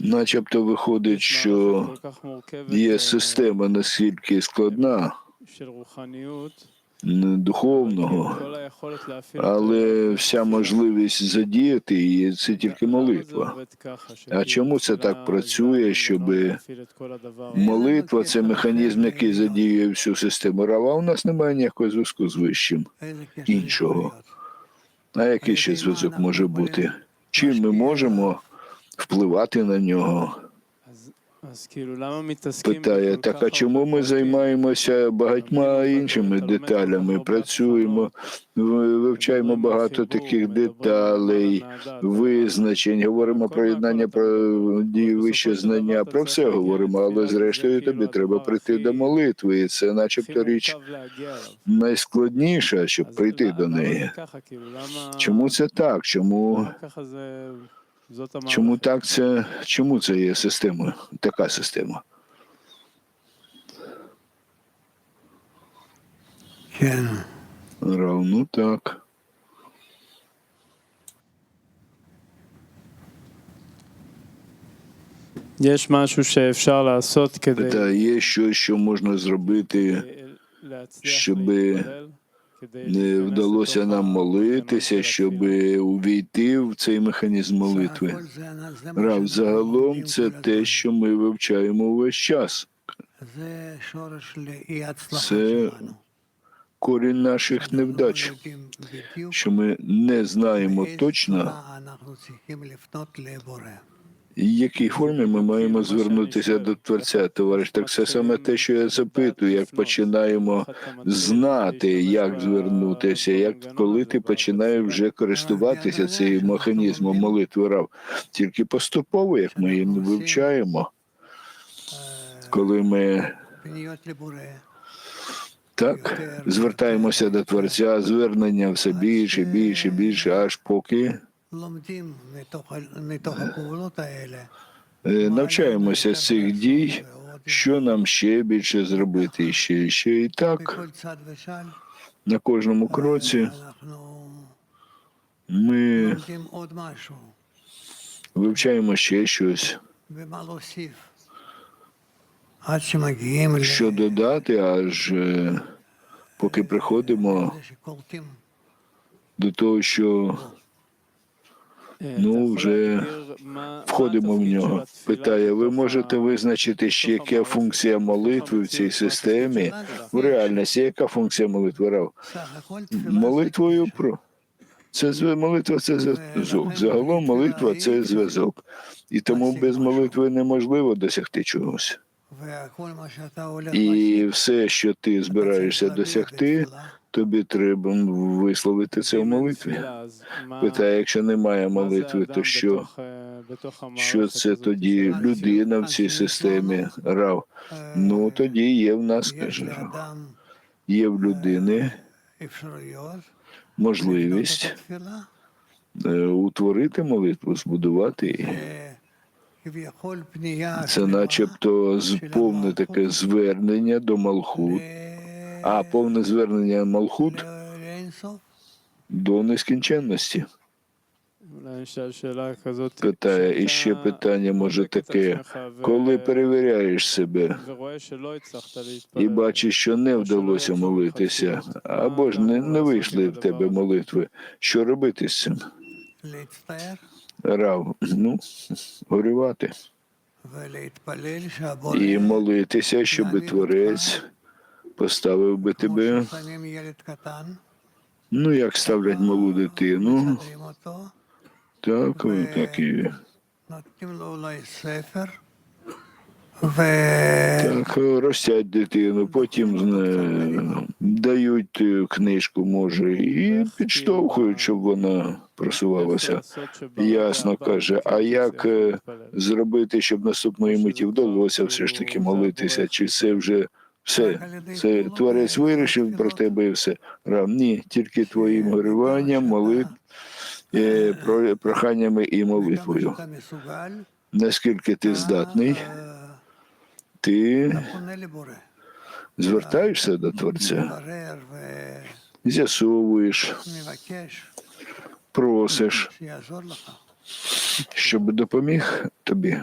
Начебто виходить, що є система настільки складна духовного, але вся можливість задіяти її це тільки молитва. А чому це так працює, щоб молитва це механізм, який задіює всю систему Рава? У нас немає ніякого зв'язку з вищим. іншого. А який ще зв'язок може бути? Чим ми можемо впливати на нього? Питає, так а чому ми займаємося багатьма іншими деталями? Працюємо, ви- вивчаємо багато таких деталей, визначень, говоримо про єднання, про дію вище знання, про все говоримо, але зрештою тобі треба прийти до молитви, і це, начебто, річ найскладніша, щоб прийти до неї. Чому це так? Чому, Чому так це? Чому це є система, Така система? Yeah. Равно ну так. Є щось, що можна зробити, щоб не вдалося нам молитися, щоб увійти в цей механізм молитви. Рав, загалом це те, що ми вивчаємо увесь час. Це корінь наших невдач, що ми не знаємо точно якій формі ми маємо звернутися до творця, товариш? Так це саме те, що я запитую, як починаємо знати, як звернутися, як коли ти починаєш вже користуватися цим механізмом молитви рав, тільки поступово, як ми їм вивчаємо, коли ми так звертаємося до творця, звернення все більше, більше, більше, аж поки. Е, навчаємося з цих дій, що нам ще більше зробити, ще, ще і так. На кожному кроці ми вивчаємо ще щось. Що додати, аж е, поки приходимо до того, що ну вже входимо в нього. Питає, ви можете визначити, ще яка функція молитви в цій системі? В реальності, яка функція молитви Молитвою про. Це молитва це зв'язок. Загалом молитва це зв'язок. І тому без молитви неможливо досягти чогось. І все, що ти збираєшся досягти, тобі треба висловити це в молитві. Питає, якщо немає молитви, то що? Що це тоді? Людина в цій системі рав. Ну тоді є в нас, каже, є в людини можливість е, утворити молитву, збудувати її. Це, начебто, повне таке звернення до Малху а повне звернення Малхут до нескінченності. Питає, і ще питання може таке, коли перевіряєш себе і бачиш, що не вдалося молитися, або ж не, не вийшли в тебе молитви, що робити з цим? Рав, ну, горювати. І молитися, щоб творець поставив би тебе, ну як ставлять малу дитину, так, так і. Так, ростять дитину, потім е, дають е, книжку, може, і підштовхують, щоб вона просувалася. Ясно каже. А як е, зробити, щоб наступної миті вдалося все ж таки молитися? Чи це вже все, це творець вирішив про тебе і все. Рам, ні, тільки твоїм горюванням, молит, е, проханнями і молитвою. Наскільки ти здатний, ти звертаєшся до Творця, з'ясовуєш, просиш, щоб допоміг тобі.